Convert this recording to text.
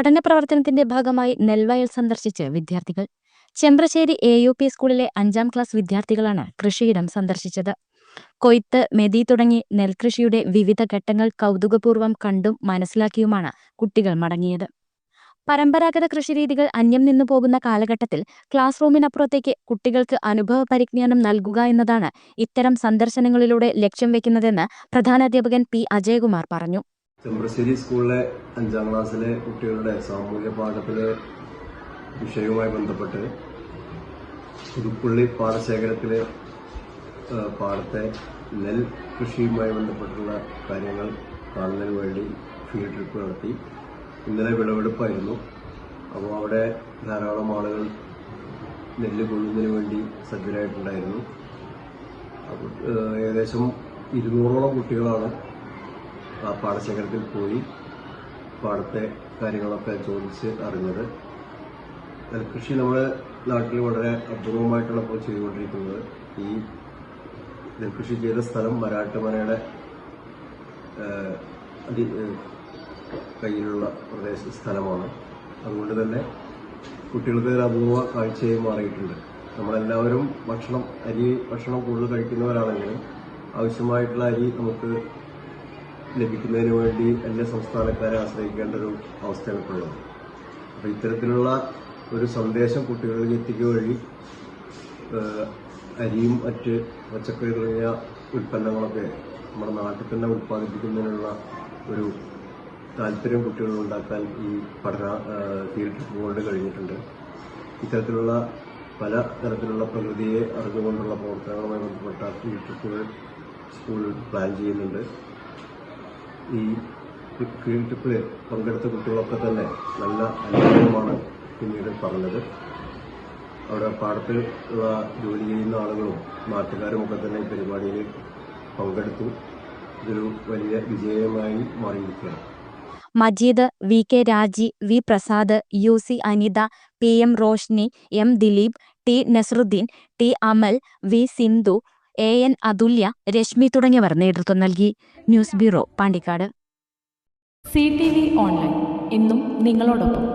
പഠന പ്രവർത്തനത്തിന്റെ ഭാഗമായി നെൽവയൽ സന്ദർശിച്ച് വിദ്യാർത്ഥികൾ. ചെമ്പ്രശ്ശേരി എ യു പി സ്കൂളിലെ അഞ്ചാം ക്ലാസ് വിദ്യാർത്ഥികളാണ് കൃഷിയിടം സന്ദർശിച്ചത്. കൊയ്ത്ത് മെതി തുടങ്ങി നെൽകൃഷിയുടെ വിവിധ ഘട്ടങ്ങൾ കൗതുകപൂർവം കണ്ടും മനസ്സിലാക്കിയുമാണ് കുട്ടികൾ മടങ്ങിയത്. പരമ്പരാഗത കൃഷിരീതികൾ അന്യം നിന്നു പോകുന്ന കാലഘട്ടത്തിൽ ക്ലാസ് റൂമിനപ്പുറത്തേക്ക് കുട്ടികൾക്ക് അനുഭവ പരിജ്ഞാനം നൽകുക എന്നതാണ് ഇത്തരം സന്ദർശനങ്ങളിലൂടെ ലക്ഷ്യം വെക്കുന്നതെന്ന് പ്രധാനാധ്യാപകൻ പി. അജയകുമാർ പറഞ്ഞു. ചെമ്പ്രശ്ശേരി സ്കൂളിലെ അഞ്ചാം ക്ലാസ്സിലെ കുട്ടികളുടെ സാമൂഹ്യ പാഠത്തിലെ വിഷയവുമായി ബന്ധപ്പെട്ട് പുതുപ്പള്ളി പാടശേഖരത്തിലെ പാടത്തെ നെൽ കൃഷിയുമായി ബന്ധപ്പെട്ടുള്ള കാര്യങ്ങൾ കാണുന്നതിന് വേണ്ടി ഫീൽഡ് ട്രിപ്പ് നടത്തി. ഇന്നലെ വിളവെടുപ്പായിരുന്നു. അപ്പോൾ അവിടെ ധാരാളം ആളുകൾ നെല്ല് കൊള്ളുന്നതിന് വേണ്ടി സജ്ജരായിട്ടുണ്ടായിരുന്നു. ഏകദേശം ഇരുന്നൂറോളം കുട്ടികളാണ് ആ പാടശേഖരത്തിൽ പോയി പാടത്തെ കാര്യങ്ങളൊക്കെ ചോദിച്ച് അറിഞ്ഞത്. നെൽകൃഷി നമ്മുടെ നാട്ടിൽ വളരെ അപൂർവമായിട്ടാണ് ഇപ്പോൾ ചെയ്തുകൊണ്ടിരിക്കുന്നത്. ഈ നെൽകൃഷി ചെയ്ത സ്ഥലം അതി കയ്യിലുള്ള പ്രദേശ സ്ഥലമാണ്. അതുകൊണ്ട് തന്നെ കുട്ടികൾക്ക് ഒരു അപൂർവ കാഴ്ചയായി മാറിയിട്ടുണ്ട്. നമ്മളെല്ലാവരും ഭക്ഷണം അരി ഭക്ഷണം കൂടുതൽ കഴിക്കുന്നവരാണെങ്കിലും ആവശ്യമായിട്ടുള്ള അരി നമുക്ക് ലഭിക്കുന്നതിന് വേണ്ടി അന്യ സംസ്ഥാനക്കാരെ ആശ്രയിക്കേണ്ട ഒരു അവസ്ഥയാണ് ഇപ്പോൾ ഇത്തരത്തിലുള്ള ഒരു സന്ദേശം കുട്ടികളിലേക്ക് എത്തിക്കുക വഴി അരിയും മറ്റ് പച്ചക്കറി തുടങ്ങിയ ഉൽപ്പന്നങ്ങളൊക്കെ നമ്മുടെ നാട്ടിൽ തന്നെ ഉൽപ്പാദിപ്പിക്കുന്നതിനുള്ള ഒരു താല്പര്യം കുട്ടികളിൽ ഉണ്ടാക്കാൻ ഈ പഠന ഫീൽഡ് ട്രിപ്പ് കഴിഞ്ഞിട്ടുണ്ട്. ഇത്തരത്തിലുള്ള പല തരത്തിലുള്ള പ്രകൃതിയെ അറിഞ്ഞുകൊണ്ടുള്ള പ്രവർത്തനങ്ങളുമായി ബന്ധപ്പെട്ട ഫീൽഡ് ട്രിപ്പുകൾ സ്കൂളിൽ പ്ലാൻ ചെയ്യുന്നുണ്ട്. ഈ ക്രീം ട്രിപ്പിൽ പങ്കെടുത്ത കുട്ടികളൊക്കെ തന്നെ നല്ല അനുഭവമാണ് പിന്നീട് പറഞ്ഞത്. അവിടെ പാടത്ത് ജോലി ചെയ്യുന്ന ആളുകളും നാട്ടുകാരും ഒക്കെ തന്നെ പരിപാടിയിൽ പങ്കെടുത്തു. ഇതൊരു വലിയ വിജയമായി മാറിയിരിക്കുകയാണ്. Majeed V K Raji V Prasad U C Anitha P M Roshni M Dileep T Nasaruddin T Amal V Sindhu A N Athulya Reshmi തുടങ്ങിയവർ നേതൃത്വം നൽകി. News bureau Pandikkad. C T V online. ഇന്നും നിങ്ങളോടൊപ്പം.